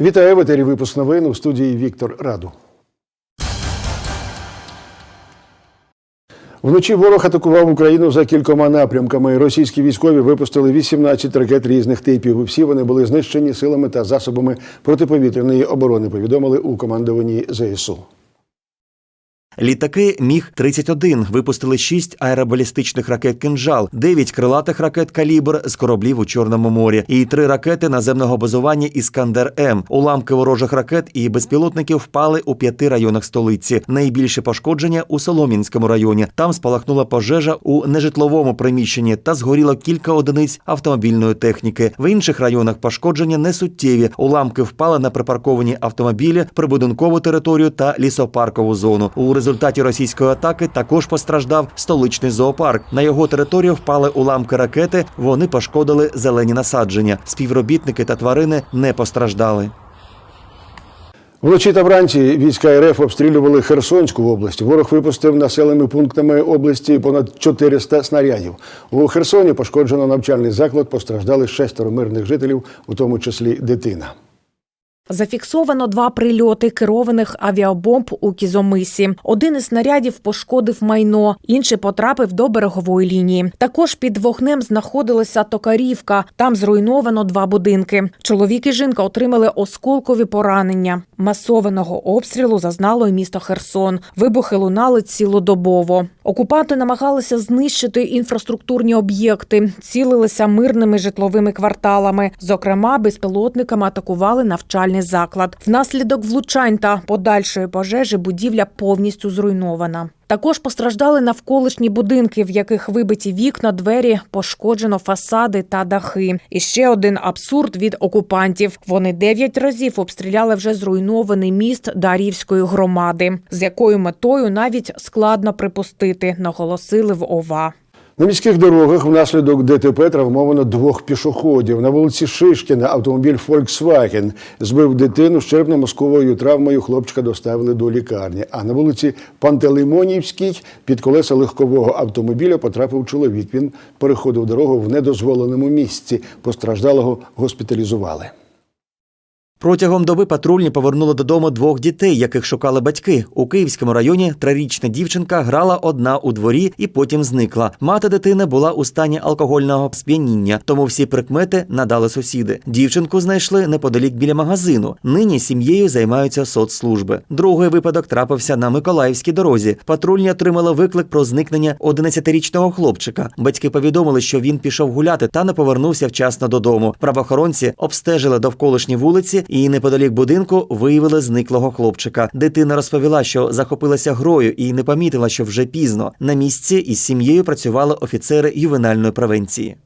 Вітаю в етері випуск новин у студії Віктор Раду. Вночі ворог атакував Україну за кількома напрямками. Російські військові випустили 18 ракет різних типів. Всі вони були знищені силами та засобами протиповітряної оборони. Повідомили у командуванні ЗСУ. Літаки Міг-31 випустили 6 аеробалістичних ракет «Кинжал», 9 крилатих ракет «Калібр» з кораблів у Чорному морі і 3 ракети наземного базування «Іскандер-М». Уламки ворожих ракет і безпілотників впали у п'яти районах столиці. Найбільше пошкодження у Солом'янському районі. Там спалахнула пожежа у нежитловому приміщенні та згоріло кілька одиниць автомобільної техніки. В інших районах пошкодження не суттєві. Уламки впали на припарковані автомобілі, прибудинкову територію та лісопаркову зону. У результаті російської атаки також постраждав столичний зоопарк. На його територію впали уламки ракети. Вони пошкодили зелені насадження. Співробітники та тварини не постраждали. Вночі та вранці війська РФ обстрілювали Херсонську область. Ворог випустив населеними пунктами області понад 400 снарядів. У Херсоні пошкоджено навчальний заклад. Постраждали шестеро мирних жителів, у тому числі дитина. Зафіксовано два прильоти керованих авіабомб у Кізомисі. Один із снарядів пошкодив майно, інший потрапив до берегової лінії. Також під вогнем знаходилася Токарівка. Там зруйновано два будинки. Чоловік і жінка отримали осколкові поранення. Масованого обстрілу зазнало й місто Херсон. Вибухи лунали цілодобово. Окупанти намагалися знищити інфраструктурні об'єкти, цілилися мирними житловими кварталами. Зокрема, безпілотниками атакували навчальний заклад. Внаслідок влучань та подальшої пожежі будівля повністю зруйнована. Також постраждали навколишні будинки, в яких вибиті вікна, двері, пошкоджено фасади та дахи. І ще один абсурд від окупантів. Вони дев'ять разів обстріляли вже зруйнований міст Дарівської громади, з якою метою навіть складно припустити, наголосили в ОВА. На міських дорогах внаслідок ДТП травмовано двох пішоходів. На вулиці Шишкіна автомобіль Volkswagen збив дитину з черепно-мозковою травмою. Хлопчика доставили до лікарні. А на вулиці Пантелеймонівській під колеса легкового автомобіля потрапив чоловік. Він переходив дорогу в недозволеному місці. Постраждалого госпіталізували. Протягом доби патрульні повернули додому двох дітей, яких шукали батьки. У Київському районі трирічна дівчинка грала одна у дворі і потім зникла. Мати дитини була у стані алкогольного сп'яніння, тому всі прикмети надали сусіди. Дівчинку знайшли неподалік біля магазину. Нині сім'єю займаються соцслужби. Другий випадок трапився на Миколаївській дорозі. Патрульні отримали виклик про зникнення 11-річного хлопчика. Батьки повідомили, що він пішов гуляти та не повернувся вчасно додому. Правоохоронці обстежили довколишні вулиці і неподалік будинку виявили зниклого хлопчика. Дитина розповіла, що захопилася грою і не помітила, що вже пізно. На місці із сім'єю працювали офіцери ювенальної превенції.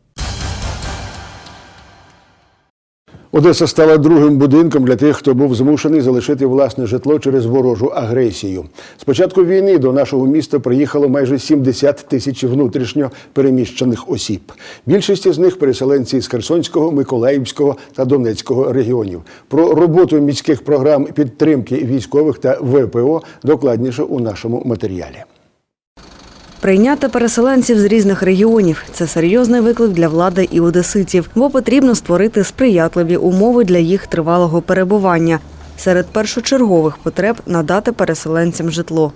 Одеса стала другим будинком для тих, хто був змушений залишити власне житло через ворожу агресію. З початку війни до нашого міста приїхало майже 70 тисяч внутрішньо переміщених осіб. Більшість із них переселенці з Херсонського, Миколаївського та Донецького регіонів. Про роботу міських програм підтримки військових та ВПО докладніше у нашому матеріалі. Прийняти переселенців з різних регіонів це серйозний виклик для влади і одеситів, бо потрібно створити сприятливі умови для їх тривалого перебування. Серед першочергових потреб надати переселенцям житло.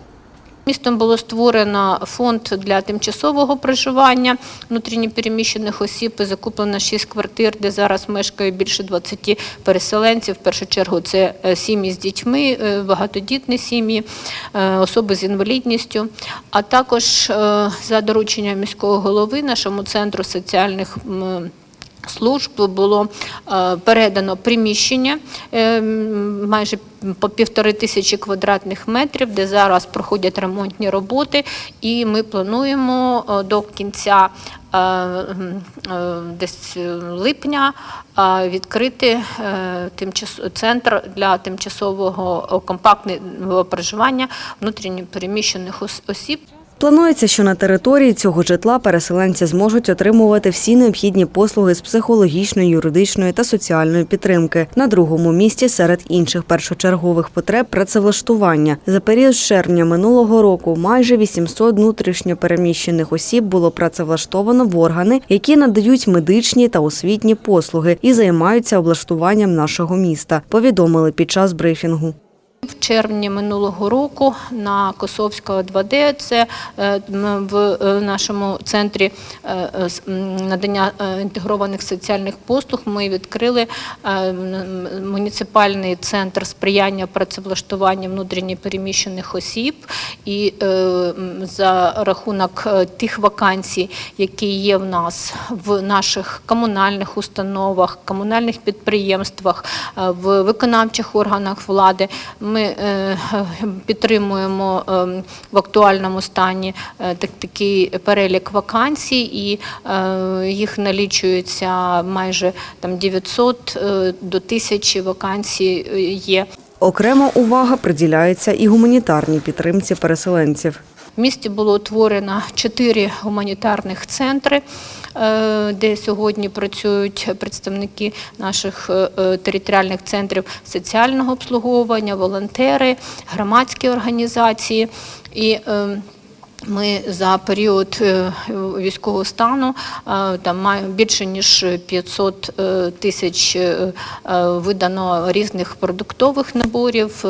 Містом було створено фонд для тимчасового проживання внутрішньопереміщених осіб закуплено 6 квартир, де зараз мешкає більше 20 переселенців. В першу чергу це е, сім'ї з дітьми, е, багатодітні сім'ї, е, особи з інвалідністю. А також за дорученням міського голови нашому центру соціальних служб було е, передано приміщення е, майже по півтори тисячі квадратних метрів, де зараз проходять ремонтні роботи, і ми плануємо е, до кінця десь липня відкрити центр для тимчасового компактного проживання внутрішньо переміщених осіб. Планується, що на території цього житла переселенці зможуть отримувати всі необхідні послуги з психологічної, юридичної та соціальної підтримки. На другому місці серед інших першочергових потреб працевлаштування. За період з червня минулого року майже 800 внутрішньо переміщених осіб було працевлаштовано в органи, які надають медичні та освітні послуги і займаються облаштуванням нашого міста. Повідомили під час брифінгу. В червні минулого року на Косовського 2D, це е, в е, нашому центрі е, надання інтегрованих соціальних послуг, ми відкрили муніципальний центр сприяння працевлаштування внутрішньо переміщених осіб. І за рахунок тих вакансій, які є в нас в наших комунальних установах, комунальних підприємствах, в виконавчих органах влади, ми е, підтримуємо е, в актуальному стані е, такий перелік вакансій, і їх налічується майже там 900 е, до 1000 вакансій є. Окрема увага приділяється і гуманітарній підтримці переселенців. В місті було утворено чотири гуманітарних центри, е, де сьогодні працюють представники наших е, е, територіальних центрів соціального обслуговування, волонтери, громадські організації. І е, ми за період е, військового стану е, там більше ніж 500 е, тисяч видано різних продуктових наборів,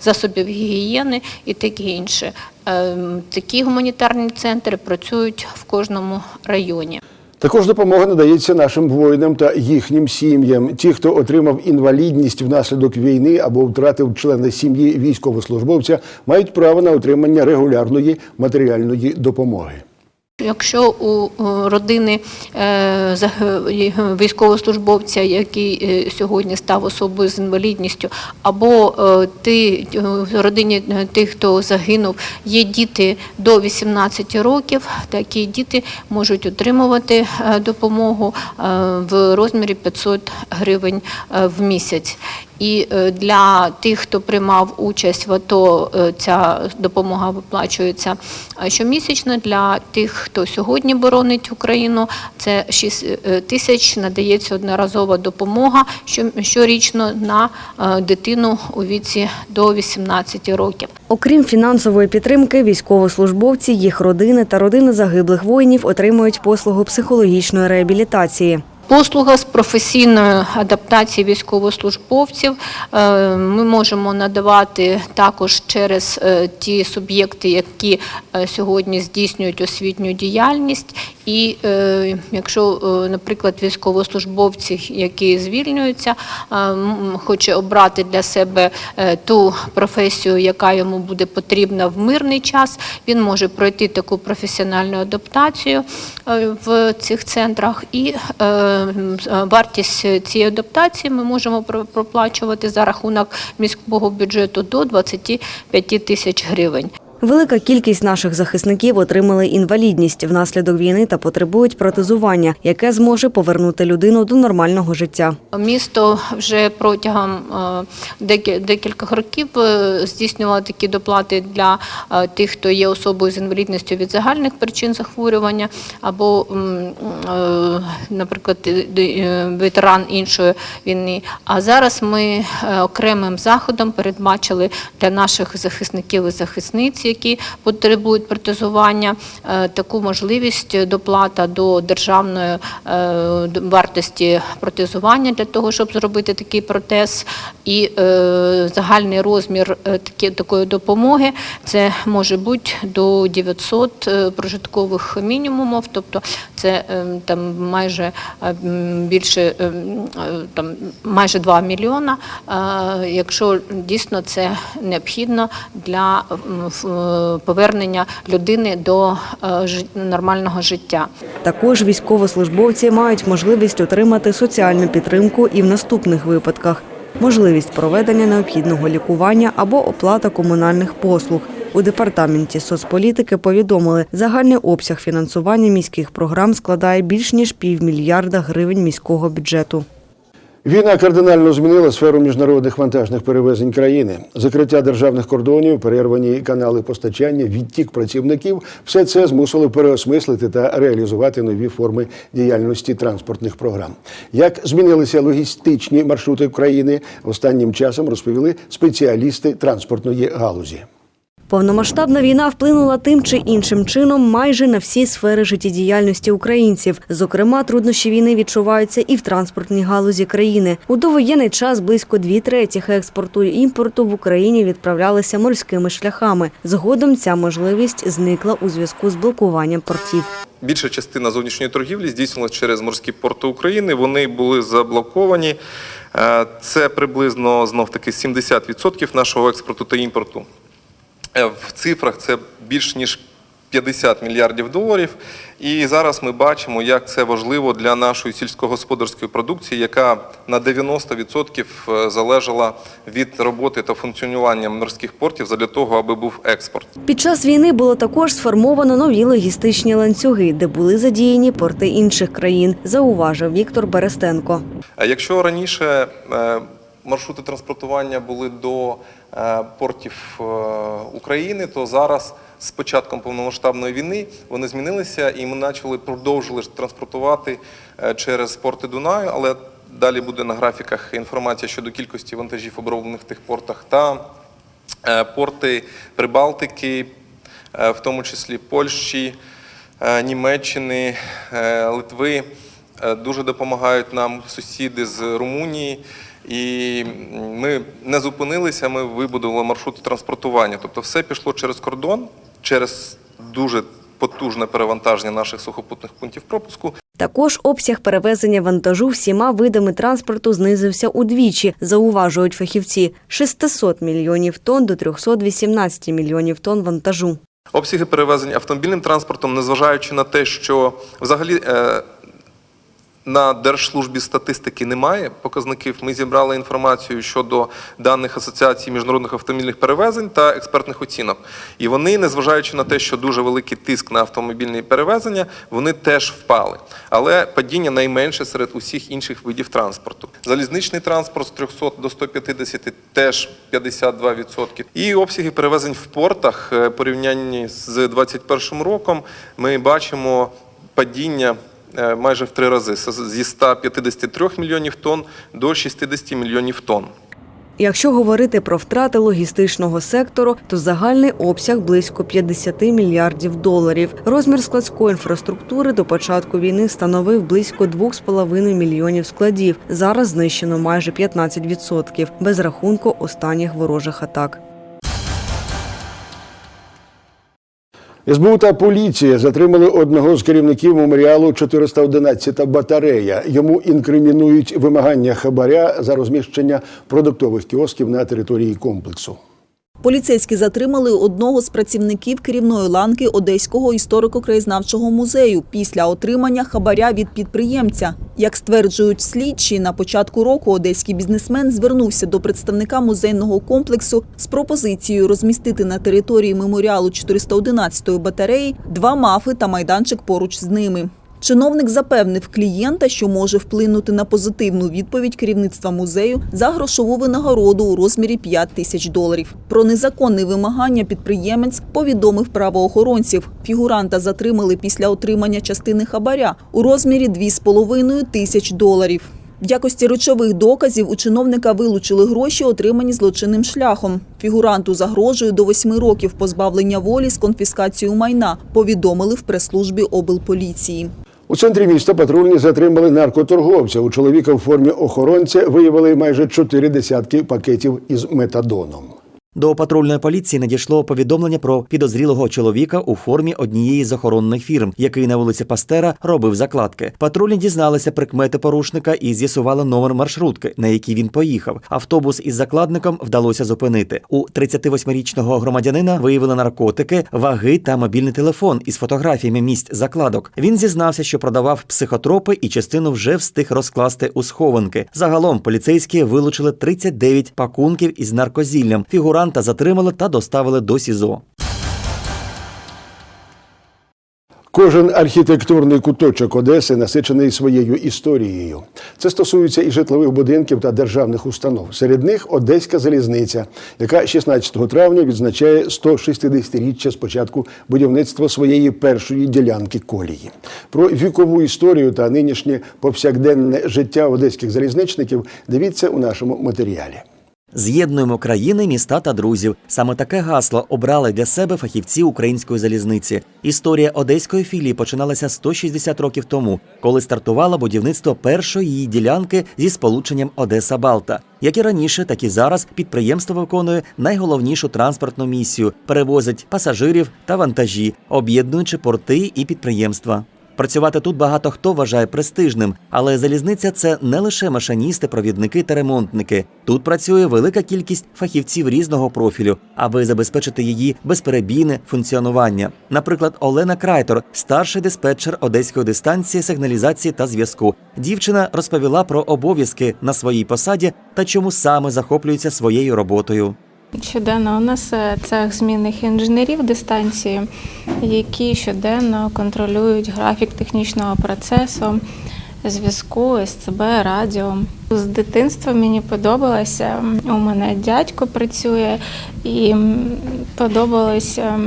засобів гігієни і таке інше. Такі гуманітарні центри працюють в кожному районі. Також допомога надається нашим воїнам та їхнім сім'ям. Ті, хто отримав інвалідність внаслідок війни або втратив члена сім'ї військовослужбовця, мають право на отримання регулярної матеріальної допомоги. Якщо у е, родини е, військовослужбовця, який е, сьогодні став особою з інвалідністю, або ти в родині тих, хто загинув, є діти до 18 років, такі діти можуть отримувати допомогу в розмірі 500 гривень в місяць. І е, для тих, хто приймав участь в АТО, е, ця допомога виплачується е, щомісячно. Для тих, хто сьогодні боронить Україну, це 6 е, тисяч надається одноразова допомога що- щорічно на дитину у віці до 18 років. Окрім фінансової підтримки, військовослужбовці, їх родини та родини загиблих воїнів отримують послугу психологічної реабілітації. Послуга з професійної адаптації військовослужбовців е, ми можемо надавати також через е, ті суб'єкти, які е, сьогодні здійснюють освітню діяльність. І якщо, наприклад, військовослужбовці, які звільнюються, хоче обрати для себе ту професію, яка йому буде потрібна в мирний час, він може пройти таку професіональну адаптацію в цих центрах. І вартість цієї адаптації ми можемо проплачувати за рахунок міського бюджету до 25 тисяч гривень. Велика кількість наших захисників отримали інвалідність внаслідок війни та потребують протезування, яке зможе повернути людину до нормального життя. Місто вже протягом е, декількох років е, здійснювало такі доплати для е, тих, хто є особою з інвалідністю від загальних причин захворювання, або, наприклад, ветеран іншої війни. А зараз ми окремим заходом передбачили для наших захисників і захисниць, які потребують протезування, е, таку можливість доплата до державної е, вартості протезування для того, щоб зробити такий протез. І е, загальний розмір такої допомоги це може бути до 900 е, прожиткових мінімумів, тобто це там майже більше там майже 2 мільйона, якщо дійсно це необхідно для повернення людини до е, нормального життя. Також військовослужбовці мають можливість отримати соціальну підтримку і в наступних випадках: можливість проведення необхідного лікування або оплата комунальних послуг. У департаменті соцполітики повідомили, загальний обсяг фінансування міських програм складає більш ніж півмільярда гривень міського бюджету. Війна кардинально змінила сферу міжнародних вантажних перевезень країни. Закриття державних кордонів, перервані канали постачання, відтік працівників все це змусило переосмислити та реалізувати нові форми діяльності транспортних програм. Як змінилися логістичні маршрути країни, останнім часом розповіли спеціалісти транспортної галузі. Повномасштабна війна вплинула тим чи іншим чином майже на всі сфери життєдіяльності українців. Зокрема, труднощі війни відчуваються і в транспортній галузі країни. У довоєнний час близько дві третіх експорту і імпорту в Україні відправлялися морськими шляхами. Згодом ця можливість зникла у зв'язку з блокуванням портів. Більша частина зовнішньої торгівлі здійснювалася через морські порти України. Вони були заблоковані. Е, Це приблизно знов таки 70% нашого експорту та імпорту. Е, В цифрах це більш ніж 50 мільярдів доларів. І зараз ми бачимо, як це важливо для нашої сільськогосподарської продукції, яка на 90% залежала від роботи та функціонування морських портів для того, аби був експорт. Під час війни було також сформовано нові логістичні ланцюги, де були задіяні порти інших країн, зауважив Віктор Берестенко. А Якщо раніше е, маршрути транспортування були до е, портів е, України, то зараз з початком повномасштабної війни вони змінилися, і ми почали продовжили транспортувати е, через порти Дунаю, але далі буде на графіках інформація щодо кількості вантажів оброблених в тих портах та е, порти Прибалтики, е, в тому числі Польщі, е, Німеччини, е, Литви. Е, Дуже допомагають нам сусіди з Румунії. І ми не зупинилися, ми вибудували маршрути транспортування. Тобто все пішло через кордон, через дуже потужне перевантаження наших сухопутних пунктів пропуску. Також обсяг перевезення вантажу всіма видами транспорту знизився удвічі, зауважують фахівці – 600 мільйонів тонн до 318 мільйонів тонн вантажу. Обсяги перевезень автомобільним транспортом, незважаючи на те, що взагалі е, на Держслужбі статистики немає показників. Ми зібрали інформацію щодо даних Асоціації міжнародних автомобільних перевезень та експертних оцінок. І вони, незважаючи на те, що дуже великий тиск на автомобільні перевезення, вони теж впали. Але падіння найменше серед усіх інших видів транспорту. Залізничний транспорт з 300 до 150 теж 52%. І обсяги перевезень в портах е, порівнянні з 2021 роком ми бачимо падіння майже в три рази зі 153 мільйонів тонн до 60 мільйонів тонн. Якщо говорити про втрати логістичного сектору, то загальний обсяг близько 50 мільярдів доларів. Розмір складської інфраструктури до початку війни становив близько 2,5 мільйонів складів. Зараз знищено майже 15%, без рахунку останніх ворожих атак. СБУ та поліція затримали одного з керівників меморіалу 411 батарея. Йому інкримінують вимагання хабаря за розміщення продуктових кіосків на території комплексу. Поліцейські затримали одного з працівників керівної ланки Одеського історико-краєзнавчого музею після отримання хабаря від підприємця. Як стверджують слідчі, на початку року одеський бізнесмен звернувся до представника музейного комплексу з пропозицією розмістити на території меморіалу 411-ї батареї два мафи та майданчик поруч з ними. Чиновник запевнив клієнта, що може вплинути на позитивну відповідь керівництва музею за грошову винагороду у розмірі 5 тисяч доларів. Про незаконне вимагання підприємець повідомив правоохоронців. Фігуранта затримали після отримання частини хабаря у розмірі 2,5 тисяч доларів. В якості речових доказів у чиновника вилучили гроші, отримані злочинним шляхом. Фігуранту загрожує до восьми років позбавлення волі з конфіскацією майна, повідомили в прес-службі облполіції. У центрі міста патрульні затримали наркоторговця. У чоловіка в формі охоронця виявили майже чотири десятки пакетів із метадоном. До патрульної поліції надійшло повідомлення про підозрілого чоловіка у формі однієї з охоронних фірм, який на вулиці Пастера робив закладки. Патрульні дізналися прикмети порушника і з'ясували номер маршрутки, на який він поїхав. Автобус із закладником вдалося зупинити. У 38-річного громадянина виявили наркотики, ваги та мобільний телефон із фотографіями місць закладок. Він зізнався, що продавав психотропи і частину вже встиг розкласти у схованки. Загалом поліцейські вилучили 39 пакунків із наркозіллям. Фігуранта затримали та доставили до СІЗО. Кожен архітектурний куточок Одеси насичений своєю історією. Це стосується і житлових будинків та державних установ. Серед них Одеська залізниця, яка 16 травня відзначає 160-річчя з початку будівництва своєї першої ділянки колії. Про вікову історію та нинішнє повсякденне життя одеських залізничників дивіться у нашому матеріалі. З'єднуємо країни, міста та друзів. Саме таке гасло обрали для себе фахівці української залізниці. Історія одеської філії починалася 160 років тому, коли стартувало будівництво першої її ділянки зі сполученням Одеса Балта. Як і раніше, так і зараз підприємство виконує найголовнішу транспортну місію перевозить пасажирів та вантажі, об'єднуючи порти і підприємства. Працювати тут багато хто вважає престижним, але залізниця це не лише машиністи, провідники та ремонтники. Тут працює велика кількість фахівців різного профілю, аби забезпечити її безперебійне функціонування. Наприклад, Олена Крайтор, старший диспетчер одеської дистанції сигналізації та зв'язку. Дівчина розповіла про обов'язки на своїй посаді та чому саме захоплюється своєю роботою. Щоденно у нас е, цех змінних інженерів дистанції, які щоденно контролюють графік технічного процесу, зв'язку, СЦБ, радіо. З дитинства мені подобалося. У мене дядько працює і подобалося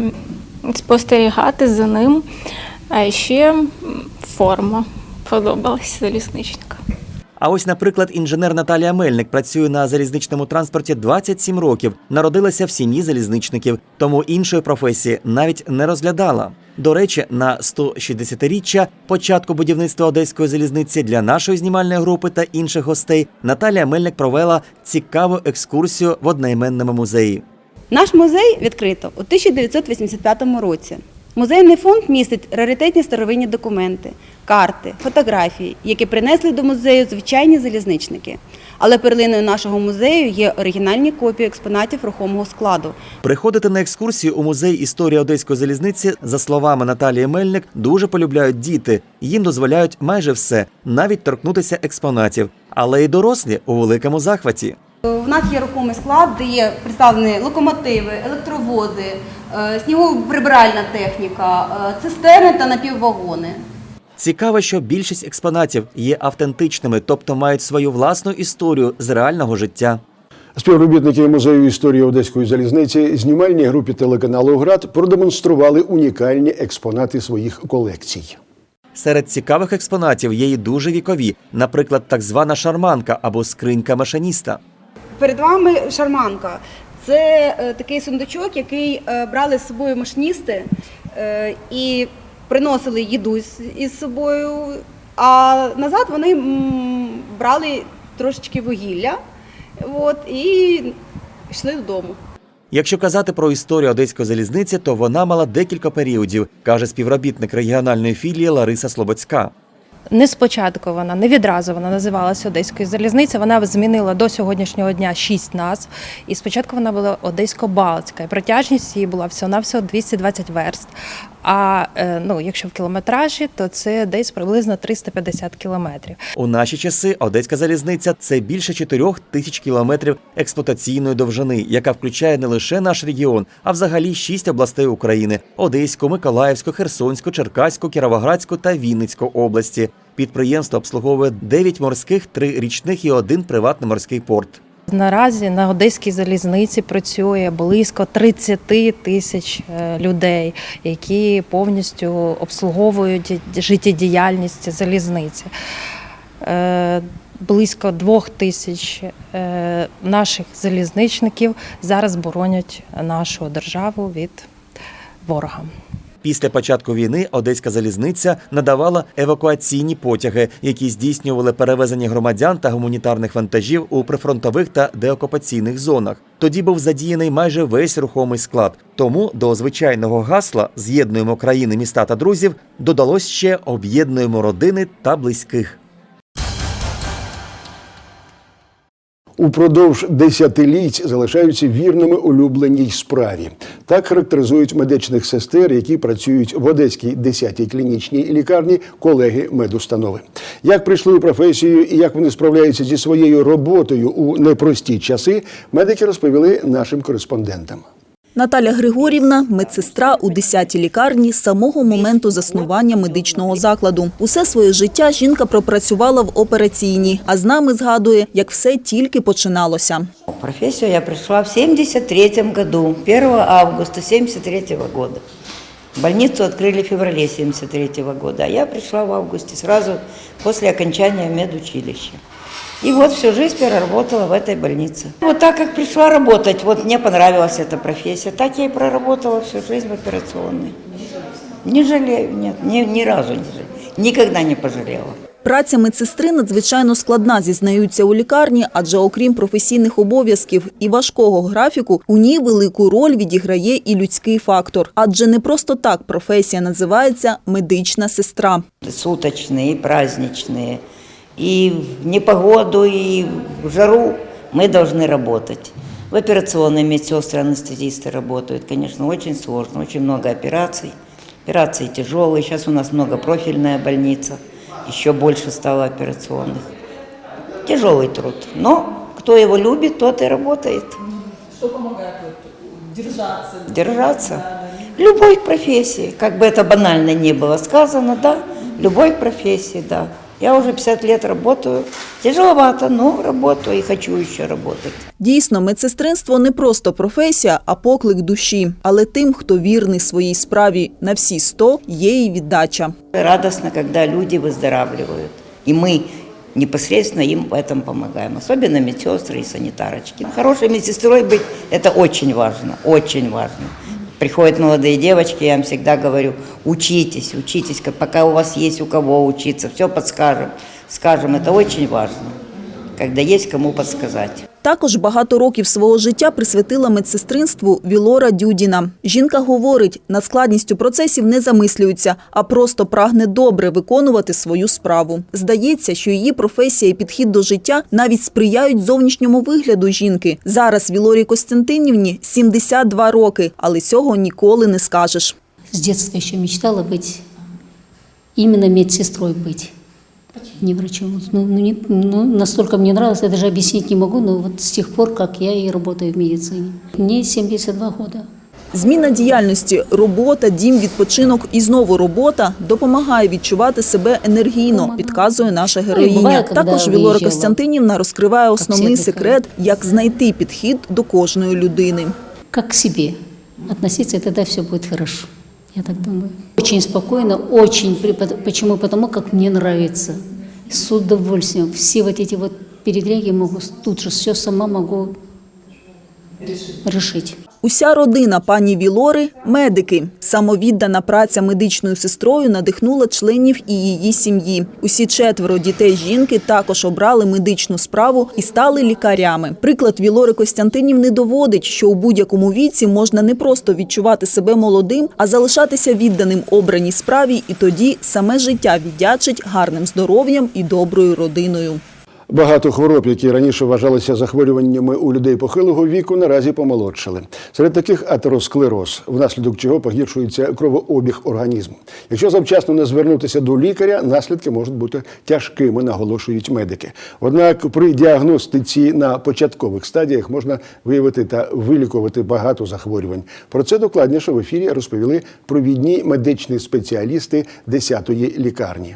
спостерігати за ним. А ще форма подобалася залізничника. А ось, наприклад, інженер Наталія Мельник працює на залізничному транспорті 27 років, народилася в сім'ї залізничників, тому іншої професії навіть не розглядала. До речі, на 160-річчя початку будівництва одеської залізниці для нашої знімальної групи та інших гостей Наталія Мельник провела цікаву екскурсію в одноіменному музеї. Наш музей відкрито у 1985 році. Музейний фонд містить раритетні старовинні документи, карти, фотографії, які принесли до музею звичайні залізничники. Але перлиною нашого музею є оригінальні копії експонатів рухомого складу. Приходити на екскурсію у музей історії одеської залізниці, за словами Наталії Мельник, дуже полюбляють діти. Їм дозволяють майже все, навіть торкнутися експонатів. Але й дорослі у великому захваті. У нас є рухомий склад, де є представлені локомотиви, електровози, е, снігоприбиральна техніка, е, цистерни та напіввагони. Цікаво, що більшість експонатів є автентичними, тобто мають свою власну історію з реального життя. Співробітники музею історії одеської залізниці знімальній групі телеканалу ГРАД продемонстрували унікальні експонати своїх колекцій. Серед цікавих експонатів є й дуже вікові, наприклад, так звана шарманка або скринька машиніста. Перед вами шарманка. Це е, такий сундучок, який е, брали з собою машиністи е, і приносили їду із собою. А назад вони брали трошечки вугілля от, і йшли додому. Якщо казати про історію одеської залізниці, то вона мала декілька періодів, каже співробітник регіональної філії Лариса Слободська. Не спочатку вона, не відразу вона називалася Одеською залізницею. Вона змінила до сьогоднішнього дня шість назв. І спочатку вона була Одесько-Балтська. Протяжність її була всього-навсього 220 верст. А е, ну, якщо в кілометражі, то це десь приблизно 350 кілометрів. У наші часи Одеська залізниця це більше 4 тисяч кілометрів експлуатаційної довжини, яка включає не лише наш регіон, а взагалі шість областей України: Одеську, Миколаївську, Херсонську, Черкаську, Кіровоградську та Вінницьку області. Підприємство обслуговує 9 морських, 3 річних і один приватний морський порт. Наразі на Одеській залізниці працює близько 30 тисяч е, людей, які повністю обслуговують життєдіяльність залізниці. Е, Близько двох тисяч е, наших залізничників зараз боронять нашу державу від ворога. Після початку війни Одеська залізниця надавала евакуаційні потяги, які здійснювали перевезення громадян та гуманітарних вантажів у прифронтових та деокупаційних зонах. Тоді був задіяний майже весь рухомий склад. Тому до звичайного гасла З'єднуємо країни, міста та друзів додалось ще об'єднуємо родини та близьких. Упродовж десятиліть залишаються вірними улюбленій справі. Так характеризують медичних сестер, які працюють в Одеській 10-й клінічній лікарні колеги медустанови. Як прийшли у професію і як вони справляються зі своєю роботою у непрості часи, медики розповіли нашим кореспондентам. Наталя Григорівна – медсестра у 10-й лікарні з самого моменту заснування медичного закладу. Усе своє життя жінка пропрацювала в операційній, а з нами згадує, як все тільки починалося. В профессию я пришла в 73 году, 1 августа 73 года. Больницу открыли в феврале 73 года, а я пришла в августе, сразу после окончания медучилища. И вот всю жизнь проработала в этой больнице. Вот так как пришла работать, вот мне понравилась эта профессия, так я и проработала всю жизнь в операционной. Не жалею, нет, ни, ни разу не жалею, никогда не пожалела. Праця медсестри надзвичайно складна, зізнаються у лікарні, адже окрім професійних обов'язків і важкого графіку, у ній велику роль відіграє і людський фактор. Адже не просто так професія називається медична сестра. суточные и праздничные. И в непогоду, и в жару мы должны работать. В операционной медсестры, анестезисты работают. Конечно, очень сложно, очень много операций. Операции тяжелые. Сейчас у нас многопрофильная больница. Еще больше стало операционных. Тяжелый труд. Но кто его любит, тот и работает. Что помогает держаться? Держаться. Любой профессии, как бы это банально ни было сказано, да, любой профессии, да. Я уже 50 лет работаю. Тяжеловато, но работаю и хочу еще работать. Дійсно, медсестринство не просто професія, а поклик душі. Але тим, хто вірний своїй справі на всі сто, є і віддача. Радостно, когда люди выздоравливают. И мы непосредственно им в этом помогаем. Особенно медсестры и санитарочки. Хорошей медсестрой быть – это очень важно, очень важно. Приходят молодые девочки, я им всегда говорю, учитесь, учитесь, пока у вас есть у кого учиться, все подскажем. Скажем, это очень важно, когда есть кому подсказать. Також багато років свого життя присвятила медсестринству Вілора Дюдіна. Жінка говорить, над складністю процесів не замислюється, а просто прагне добре виконувати свою справу. Здається, що її професія і підхід до життя навіть сприяють зовнішньому вигляду жінки. Зараз Вілорі Костянтинівні 72 роки, але цього ніколи не скажеш. С детства еще мечтала быть, именно медсестрой быть. Не врачом. Ну, ну, не- ну, настолько мне нравилось, я даже объяснить не могу, но вот с тех пор, как я и работаю в медицине. Мне 72 года. Зміна діяльності, робота, дім, відпочинок і знову робота допомагає відчувати себе енергійно, підказує наша героїня. Також Вілора. Костянтинівна розкриває основний секрет, як знайти підхід до кожної людини. Как к себе относиться, и все будет хорошо. Я так думаю. Очень спокойно, очень. Почему? Потому как мне нравится. С удовольствием. Все вот эти вот передряги могу тут же все сама могу решить. Уся родина пані Вілори – медики. Самовіддана праця медичною сестрою надихнула членів і її сім'ї. Усі четверо дітей жінки також обрали медичну справу і стали лікарями. Приклад Вілори Костянтинівни доводить, що у будь-якому віці можна не просто відчувати себе молодим, а залишатися відданим обраній справі, і тоді саме життя віддячить гарним здоров'ям і доброю родиною. Багато хвороб, які раніше вважалися захворюваннями у людей похилого віку, наразі помолодшали. Серед таких атеросклероз, внаслідок чого погіршується кровообіг організму. Якщо завчасно не звернутися до лікаря, наслідки можуть бути тяжкими, наголошують медики. Однак при діагностиці на початкових стадіях можна виявити та вилікувати багато захворювань. Про це докладніше в ефірі розповіли провідні медичні спеціалісти 10-ї лікарні.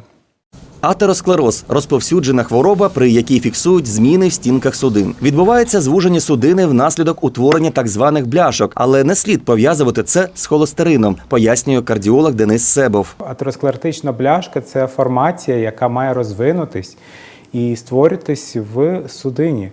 Атеросклероз розповсюджена хвороба, при якій фіксують зміни в стінках судин. Відбувається звуження судини внаслідок утворення так званих бляшок, але не слід пов'язувати це з холестерином, пояснює кардіолог Денис Себов. Атеросклеротична бляшка це формація, яка має розвинутись і створитись в судині.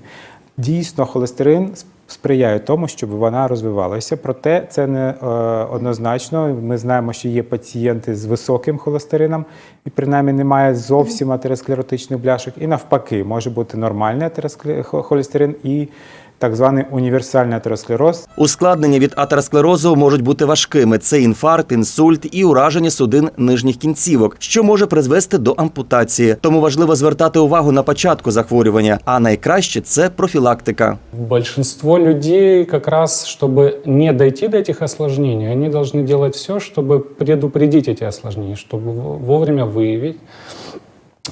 Дійсно, холестерин сприяє тому, щоб вона розвивалася. Проте це не е, однозначно. Ми знаємо, що є пацієнти з високим холестерином, і принаймні немає зовсім атеросклеротичних бляшок. І навпаки, може бути нормальний атеросклер... холестерин і так званий універсальний атеросклероз. Ускладнення від атеросклерозу можуть бути важкими: це інфаркт, інсульт і ураження судин нижніх кінцівок, що може призвести до ампутації. Тому важливо звертати увагу на початку захворювання, а найкраще це профілактика. Большинство людей как раз, чтобы не дойти до этих осложнений, они должны делать все, чтобы предупредить эти осложнения, чтобы в- вовремя выявить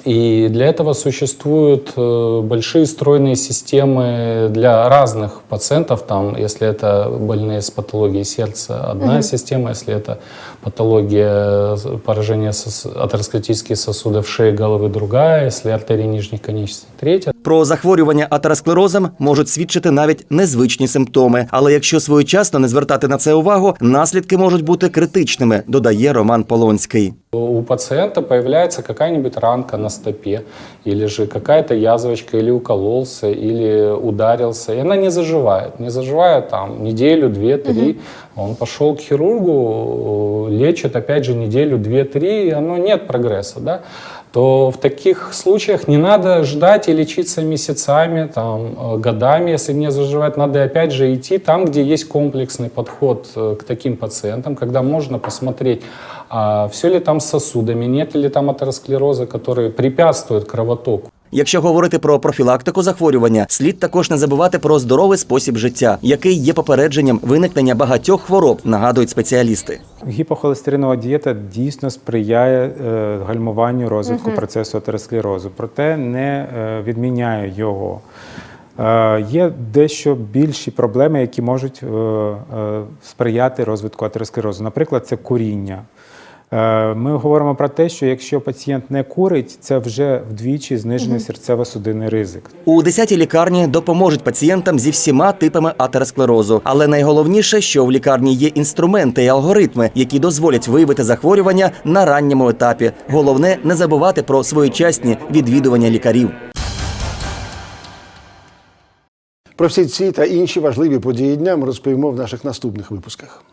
И для этого существуют э, большие стройные системы для разных пациентов. Там, если это больные с патологией сердца, одна система, если это патология поражения сос- атеросклеротических сосудов шеи, головы, другая, если артерии нижних конечностей, третья. Про захворювання атеросклерозом можуть свідчити навіть незвичні симптоми. Але якщо своєчасно не звертати на це увагу, наслідки можуть бути критичними, додає Роман Полонський. У пациента появляется какая-нибудь ранка на стопе, или же какая-то язвочка, или укололся, или ударился, и она не заживает. Не заживает там неделю, две, три. Он пошел к хирургу, лечит опять же неделю, две, три, и оно нет прогресса, да? то в таких случаях не надо ждать и лечиться месяцами, там, э, годами, если не заживает. Надо опять же идти там, где есть комплексный подход э, к таким пациентам, когда можно посмотреть, а все ли там с сосудами, нет ли там атеросклероза, который препятствует кровотоку. Якщо говорити про профілактику захворювання, слід також не забувати про здоровий спосіб життя, який є попередженням виникнення багатьох хвороб, нагадують спеціалісти. Гіпохолестеринова дієта дійсно сприяє е, гальмуванню розвитку процесу атеросклерозу, проте не е, відміняє його. Е, є дещо більші проблеми, які можуть е, е, сприяти розвитку атеросклерозу. Наприклад, це куріння. Е, Ми говоримо про те, що якщо пацієнт не курить, це вже вдвічі знижений серцево-судинний ризик. У 10-й лікарні допоможуть пацієнтам зі всіма типами атеросклерозу. Але найголовніше, що в лікарні є інструменти і алгоритми, які дозволять виявити захворювання на ранньому етапі. Головне не забувати про своєчасні відвідування лікарів. Про всі ці та інші важливі події дня ми розповімо в наших наступних випусках.